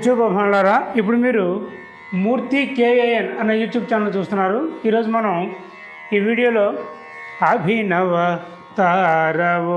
YouTube అభిమానులారా ఇప్పుడు మీరు మూర్తి కేఏఎన్ అనే యూట్యూబ్ ఛానల్ చూస్తున్నారు. ఈరోజు మనం ఈ వీడియోలో అభినవ తారవో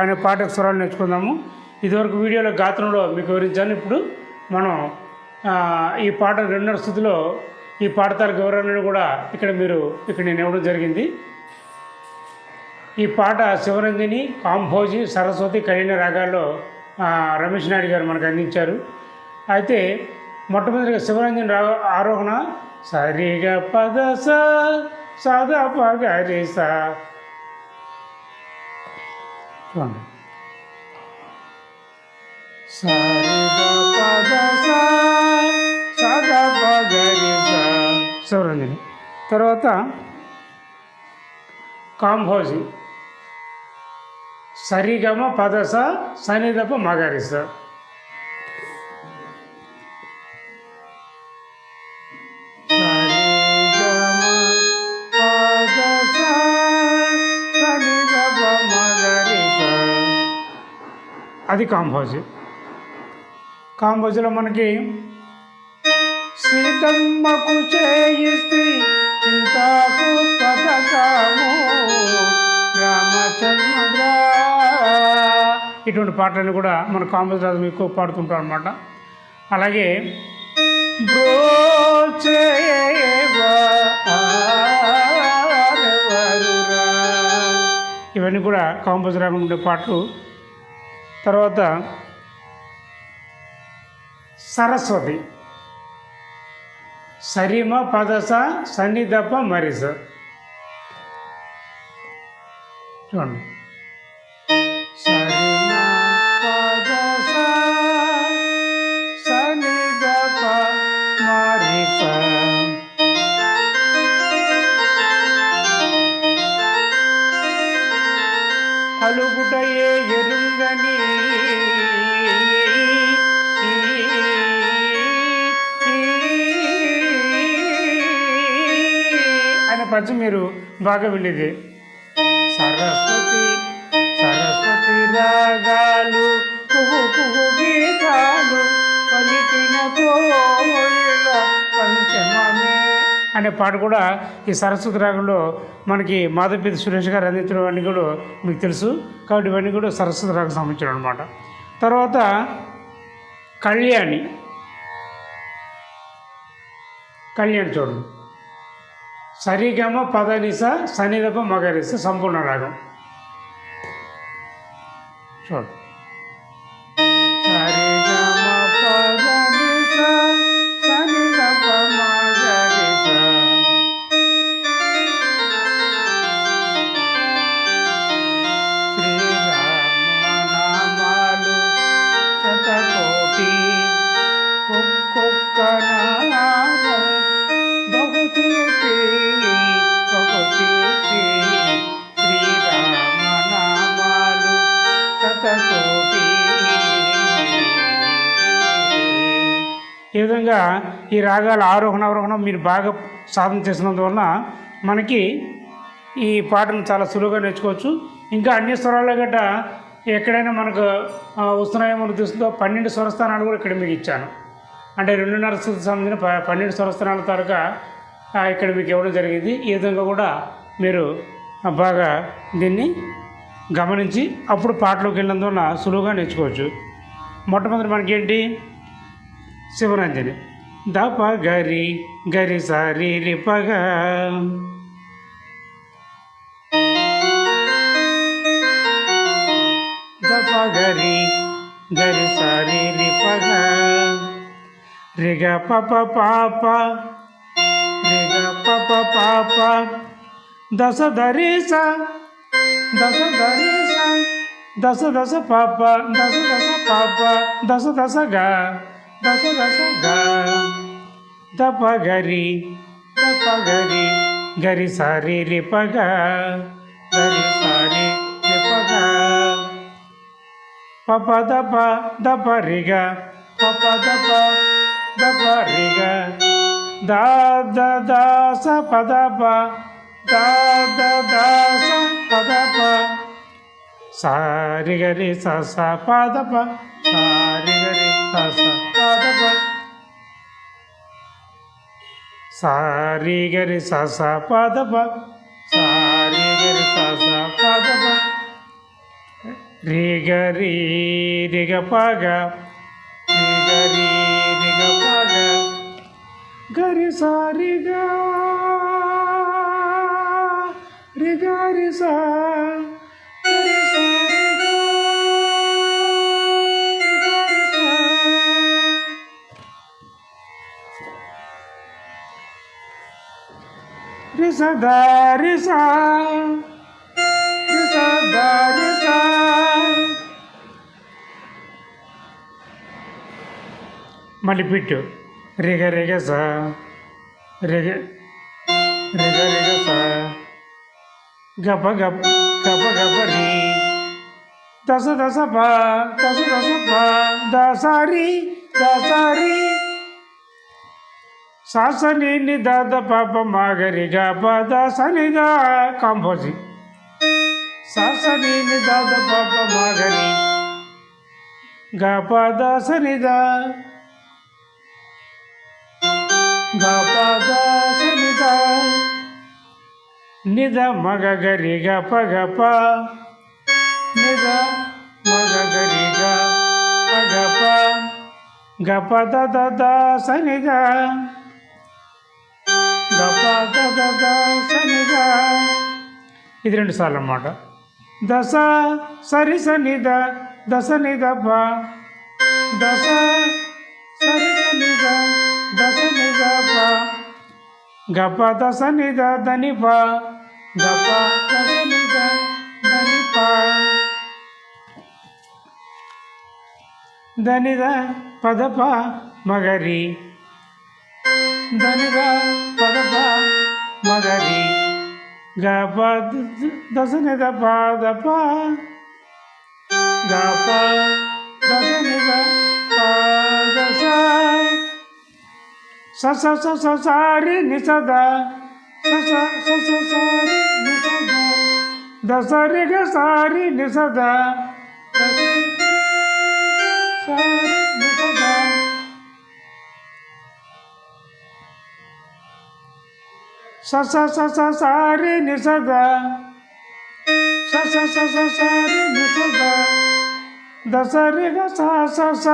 అనే పాటకు స్వరాలు నేర్చుకుందాము. ఇదివరకు వీడియోలో గాత్రంలో మీకు వివరించాను. ఇప్పుడు మనం ఈ పాట రెండున్నర స్థితిలో ఈ పాడతారు వివరణను కూడా ఇక్కడ మీరు ఇక్కడ నేను ఇవ్వడం జరిగింది. ఈ పాట శివరంజని కాంభోజి సరస్వతి కళ్యాణ రాగాల్లో రమేష్ నాయుడు గారు మనకు అందించారు. అయితే మొట్టమొదటిగా శివరంజన్ రా ఆరోహణ సరిగ పద స సద పగరి చూడండి. శివరంజని. తర్వాత కాంభోజి. సరిగమ పదస సనిదప మగరిస అది కాంభోజి కాంభోజిలో మనకి సీతమ్మకు చేయిస్తే పథకము రామచంద్ర. ఇటువంటి పాటలను కూడా మన కాంబోజ్ రాజు ఎక్కువ పాడుతుంటాం అనమాట అలాగే ఇవన్నీ కూడా కాంబోజ్ రాగం ఉండే పాటలు తర్వాత సరస్వతి. సరిమ పదస సన్నిధప మరిస. చూడండి. సరిమ పద్యం మీరు బాగా వెళ్ళేది. సరస్వతి సరస్వతి రాగాలు గీతాలు పలికిన అనే పాట కూడా ఈ సరస్వతి రాగంలో మనకి మాధవపేద సురేష్ గారు అందించడం అన్నీ కూడా మీకు తెలుసు. కాబట్టి ఇవన్నీ కూడా సరస్వతి రాగం సంబంధించిన అనమాట తర్వాత కళ్యాణి. కళ్యాణి చూడండి. సరిగమ పదనిస సనిదప మగరిస సంపూర్ణ రాగం ఈ రాగాల ఆరోహణ అవరోహణం మీరు బాగా సాధన చేసినందువలన మనకి ఈ పాటను చాలా సులువుగా నేర్చుకోవచ్చు. ఇంకా అన్ని స్వరాల గట్ట ఎక్కడైనా మనకు వస్తున్నాయేమో తెలుస్తుందో పన్నెండు స్వరస్థానాలు కూడా ఇక్కడ మీకు ఇచ్చాను. అంటే రెండున్నర స్థితికి సంబంధించిన ప- పన్నెండు స్వరస్థానాల తరగా ఇక్కడ మీకు ఇవ్వడం జరిగింది. ఈ విధంగా కూడా మీరు బాగా దీన్ని గమనించి అప్పుడు పాటలోకి వెళ్ళినందువల్ల సులువుగా నేర్చుకోవచ్చు. మొట్టమొదటి మనకేంటి? శివరంజని దప గరి గరి సారి రి పగ దప గరి గరి సారి రి పగ రిగ పప పాప రిగ పప పాప దశ ధరి స. దశ ధరి స. దశ దశ పాప దశ దశ పాప దశ దశగా గా దశ దశ గా దప గరి దప గరి గరి సారి రి పగ గరి సారి రి పగ పప దప దప రిగ పప దప దప రిగ దా ద దా స పద ప దా ద దా స పద ప సారి గరి స సారీ గరి స పదప పద సారీ గరి స పదప. పద ప రి గరి రిగ పగ రి గరి రి గ గరి సారి గ రి సా రిస ద రిస రిస ద రిస మళ్ళీ పిట్టు రిగ రిగ స రిగ రిగ రిగ స గప గప గప గప రి దశ దశ ప దశ దశ ప దసరి దసరి సాసని నిదాద పాప మాగరిగా పద సనిగా కాంపోజింగ్ సాసని నిదాద పాప మాగరి గా పద సనిదా గా పద సనిదా నిద మగ గరి గ ప ప నిద మగ గరి గ ప గ ప గ ప ద ద సనిగా ఇది రెండు సార్లు అన్నమాట. దశ సరి సనిద దశ నిద దశ సరి సనిద దశ నిద గప దశ నిద దని గప దశ నిద దని ప. దనిద పద ప మగరి దనిద పదప మగరి గప దశనిద పాదప గప దశనిద పాదస స స స స సారి నిసద స స స స సారి నిసద దసరి గ సారి నిసద సారి నిసద స స స స సారి నిసద. స స స స సారి నిసద. దసరి గ స స స.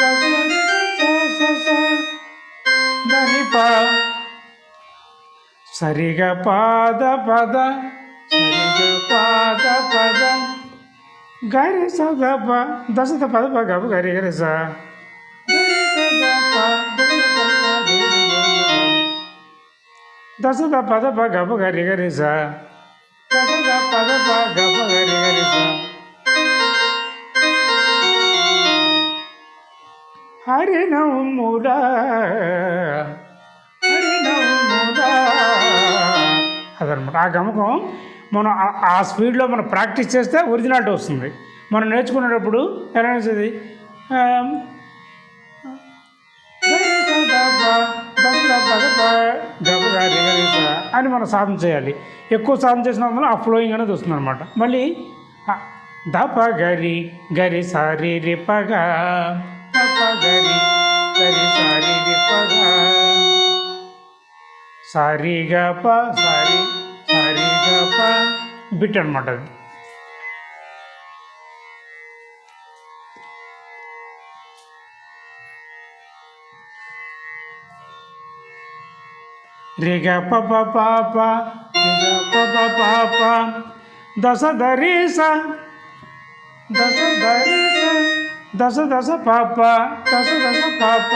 దసరి స స స. దని ప సరిగ పాద పద. సరిగ పాద పద. గరి స గ ప. దశ పద ప గరి గరి స. గరి స గ ప. దశద పదప పద ప గప గరి గరి స దశ పద ప గప గరి గరి స హరినముడా అదనమాట. ఆ గమకం మనం ఆ- స్పీడ్లో మనం ప్రాక్టీస్ చేస్తే ఒరిజినాలిటీ వస్తుంది. మనం నేర్చుకునేటప్పుడు ఎలా వస్తుంది అని మనం సాధన చేయాలి. ఎక్కువ సాధన చేసినందున ఆ ఫ్లోయింగ్ అనేది వస్తుంది అనమాట మళ్ళీ దప గరి గరి సారి రిపగా దప గరి గరి సారి రిపగా సారి గప సారి సారీ గప బిట్ అనమాట అది. రిగ ప ప ప ప రిగ ప ప ప ప దశ ధరి స దశ ధరి స దశ దశ ప ప దశ దశ ప ప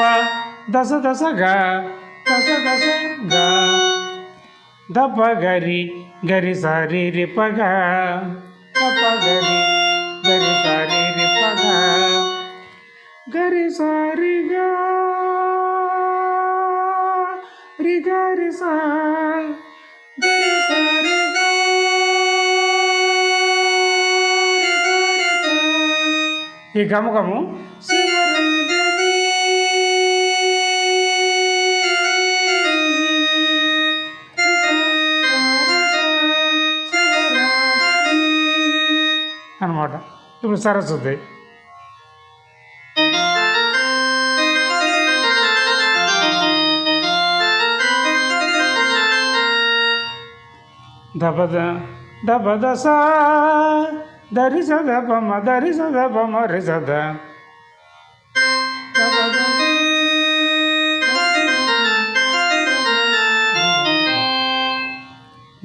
దశ దశ గ దశ దశ గ దప గరి గరి సారి రి ప గ దప గరి గరి సారి రి ప గ గరి సారి ఈ గమకము అనమాట ఇప్పుడు సరస్వతి. దపద దపదస దరి సద పమ దరి సద పమ రి సద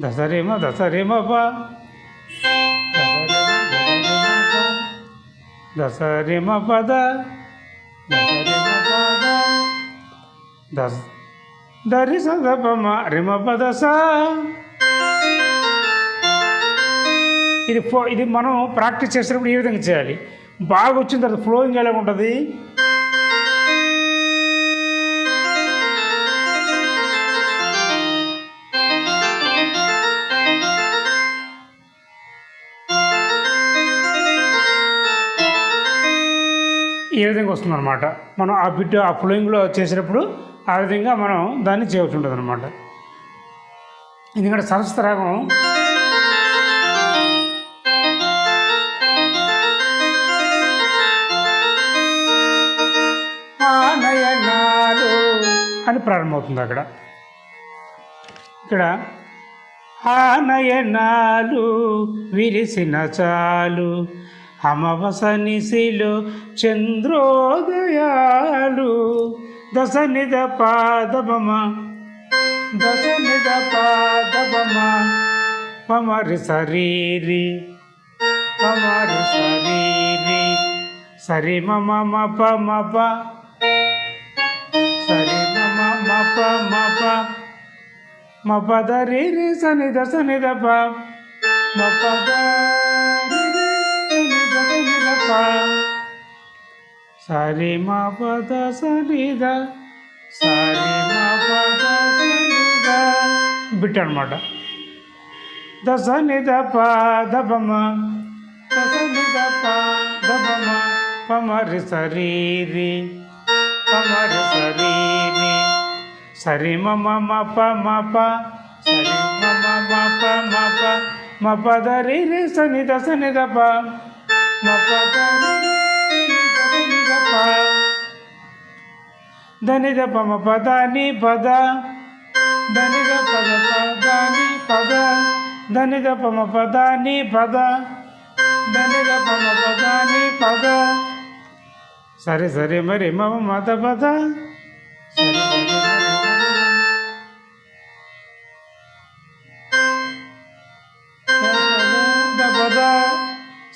దసరేమ దసరేమ ప దసరేమ పద దసరేమ పద దస్ దరి సద పమ రిమ పద స ఇది ఫో ఇది మనం ప్రాక్టీస్ చేసినప్పుడు ఈ విధంగా చేయాలి? బాగా వచ్చిన తర్వాత ఫ్లోయింగ్ ఎలా ఉంటుంది? ఈ విధంగా వస్తుంది అనమాట మనం ఆ బిట్ ఆ ఫ్లోయింగ్లో చేసేటప్పుడు ఆ విధంగా మనం దాన్ని చేయవచ్చు ఉంటుంది అనమాట ఎందుకంటే సరస్వత రాగం అని ప్రారంభమవుతుంది అక్కడ. ఇక్కడ ఆనయనాలు విరిసిన చాలు అమవస నిశిలు చంద్రోదయాలు దశ నిద పాదమ దశ నిద పాదమ పమరి శరీరి పమరి శరీరి సరి మమ మప మప మప మప మప దరి రి సని ద సని ద ప మప దరి రి సని ద సని ద ప సరి మ పద సని ద సరి మ పద సని ద బిట్ అనమాట దశ నిద ప దపమ దశ నిద ప దపమ పమరి శరీరి పమరి శరీరి సరి మమ మప మప సరి మమ మప మప మప దరి రి సని ద సని ద ప మప రి దని ద ప మ పద పద దని ద పద పద ని పద దని ద ప పద పద దని ద ప పద సరే సరే మరి మమ మత పద సరే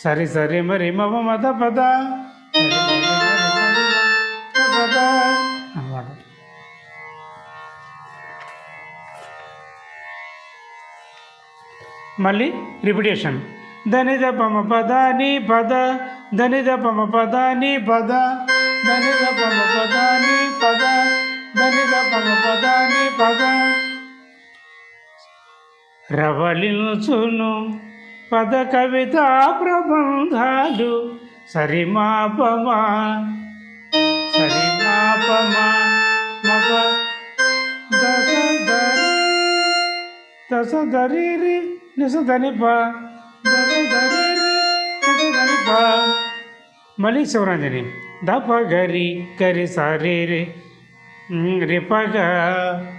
సరి సరి మరి మమ మద పద. పద మళ్ళీ రిపిటేషన్. ధనిద పమ పద పద ధనిద పమ పద పద ధనిద పమ పద పద ధనిద పమ పద ని పద. రవళించును పద కవిత ప్రబంధాలు. సరిమాపమా సరిమాపమా సరి దశ దరి దశ దరి రి నిస దని దశ దరి రి. నిస దని మళ్ళీ శివరాంజని దప గరి గరి సారి రి రిపగ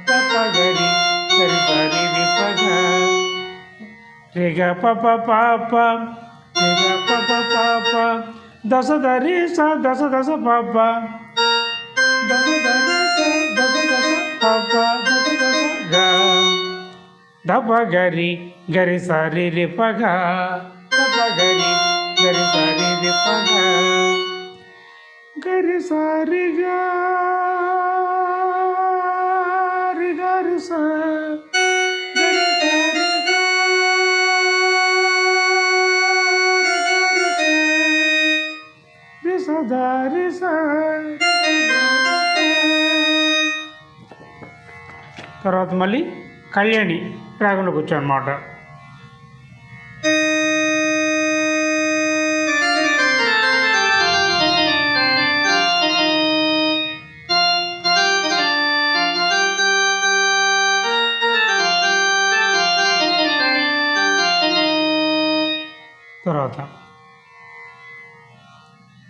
దప గరి గరి సారి రి పగ రి గ ప ప ప ప రి గ ప ప ప ప దశ దరి స దశ దశ ప ప దశ దరి స దశ దశ ప ప దశ దశ గ దప గరి గరి సారి రి పగ దప గరి గరి సారి రి పగ గరి సారి గారి గరి సా గరి దారి తర్వాత మళ్ళీ కళ్యాణి రాగంలోకి వచ్చాను అనమాట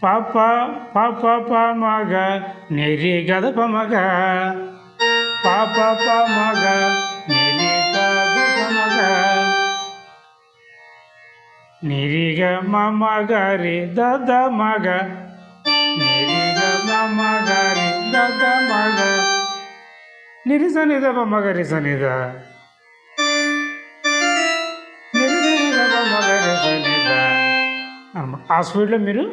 పాప పాప పామగ నెరి గదపమగ పాప పామగ నెరి గదపమగ నిరిగ మమగరి దద మగ. నిరిగ మమగరి దద మగ. నిరి సనిద మగరి సనిద నిరి సనిద ఆ స్పీడ్లో మీరు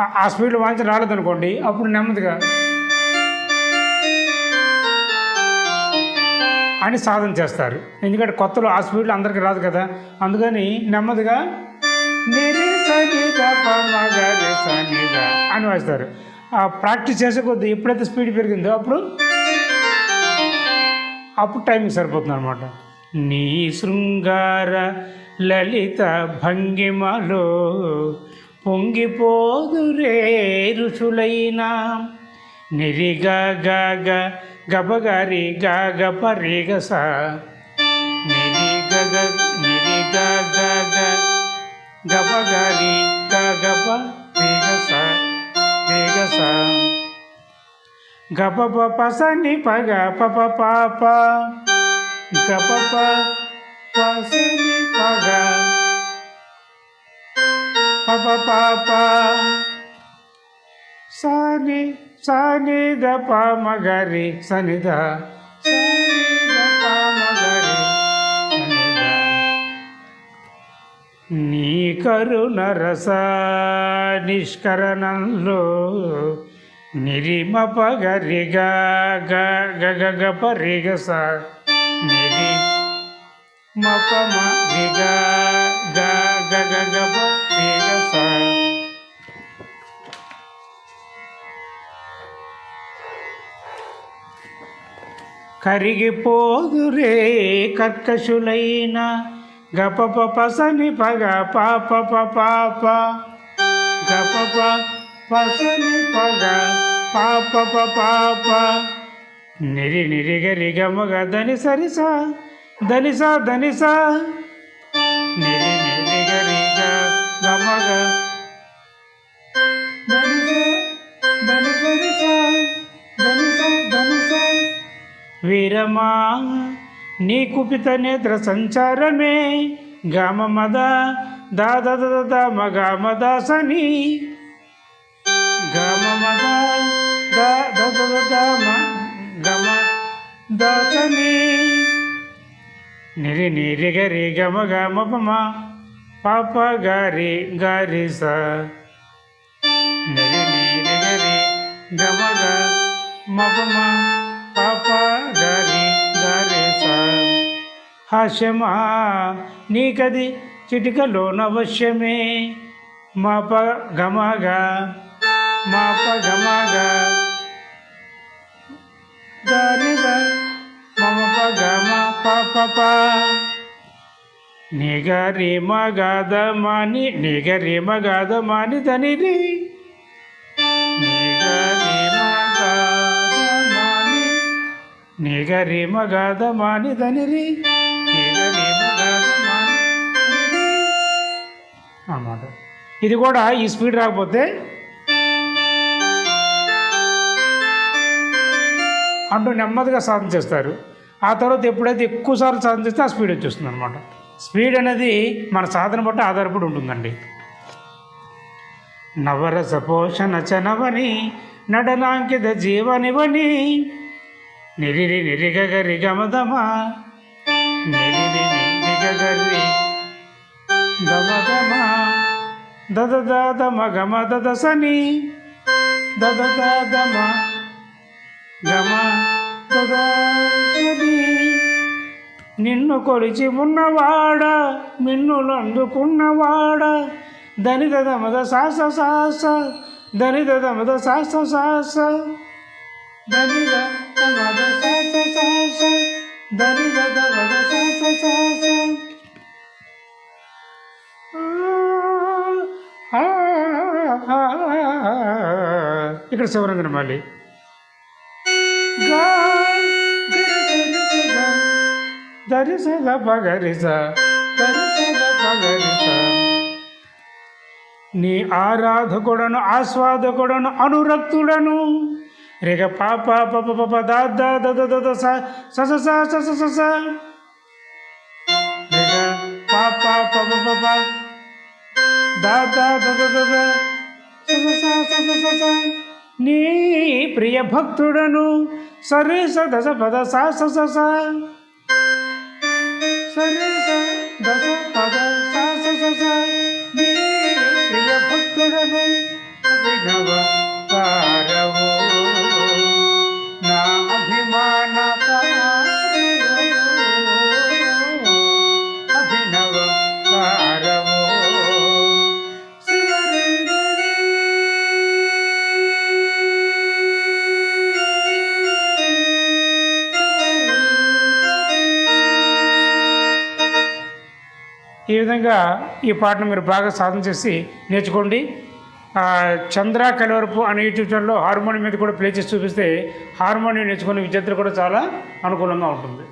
ఆ- స్పీడ్లో వాంచి రాలేదనుకోండి అప్పుడు నెమ్మదిగా అని సాధన చేస్తారు. ఎందుకంటే కొత్తలో ఆ స్పీడ్లో అందరికీ రాదు కదా. అందుకని నెమ్మదిగా అని వాయిస్తారు. ఆ ప్రాక్టీస్ చేసే కొద్దీ ఎప్పుడైతే స్పీడ్ పెరిగిందో అప్పుడు అప్పుడు టైమింగ్ సరిపోతుంది అనమాట నీ శృంగార లలిత భంగిమలో పొంగిపోదురే రుచులైన నిరిగ గగ గబగరి గగ పరిగస. నిరిగ నిరిగ గబగారి గబగరి గగప రిగస రిగస గపప పసని పగ పప పాప గపప పసని పగ పప పాప సని సని గ సని ద నీ కరుణ రస నిష్కరణంలో నిరిమ పగరిగా గగ పరిగ స. మపమరిగా మపమ గ గగ పరిగ కరిగిపోదురే కర్కశులైన గప పసని పగ పాప పాప. గప పసని పగ పాప పాప. నిరి నిరి గరి గమగ దని ధనిసా ధనిస. వీరమా నీ కుపిత నేత్ర సంచారమే. గామ మద దాద దద మగ మదాసని గమ మద దద గమ దాసని నిరి నిరి గరి గమ గమ పమా. పాప గారి గారి స. గమగ మగమ పాప గారి గారి స. హాస్యమా నీకది చిటికలోన వశ్యమే మాప గమగా మాప గమగా దానిద మమ గమ పాప నిగరి మగద మాని నిగరి మగద మాని నిగరి మగద తనిది అన్నమాట. ఇది కూడా ఈ స్పీడ్ రాకపోతే అంటూ నెమ్మదిగా సాధన చేస్తారు ఆ తర్వాత ఎప్పుడైతే ఎక్కువసార్లు సాధన చేస్తే ఆ స్పీడ్ వచ్చేస్తుంది అనమాట స్పీడ్ అనేది మన సాధన బట్టి ఆధారపడి ఉంటుందండి నవరస పోషణ చనవని నడనాంకిత జీవనివని నిరిరి నిరిగగరి గమదమ నిరిరి నిరిగగరి గమదమ దద దమ గమ దద దద దమ గమ దదాసని. నిన్ను కొలిచి ఉన్నవాడ మిన్నులు అందుకున్నవాడ. దని దమద సాస సాస దని దమద సాస సాస. దనిద దమద సాస సాస దని దమద సాస సాస. ఇక్కడ ఆ, మళ్ళీ. ఆ. दारी झाला पगारीचा दारी झाला पगारीचा నీ ఆరాధకుడను ఆస్వాదకుడను అనురక్తుడను రేగ పాప పప పప దా దా ద ద ద స స స స స స స రేగ పాప పప పప దా దా ద ద ద ద స స స స స స నీ ప్రియ భక్తుడను సరే స దశ పద స స స స సరే స దశ పద సా స స స. నీ ప్రియ భక్తుడను విధంగా ఈ పాటను మీరు బాగా సాధన చేసి నేర్చుకోండి. చంద్ర కలవరపు అనే యూట్యూబ్ ఛానల్లో హార్మోనియం మీద కూడా ప్లే చేసి చూపిస్తే హార్మోనియం నేర్చుకునే విద్యార్థులు కూడా చాలా అనుకూలంగా ఉంటుంది.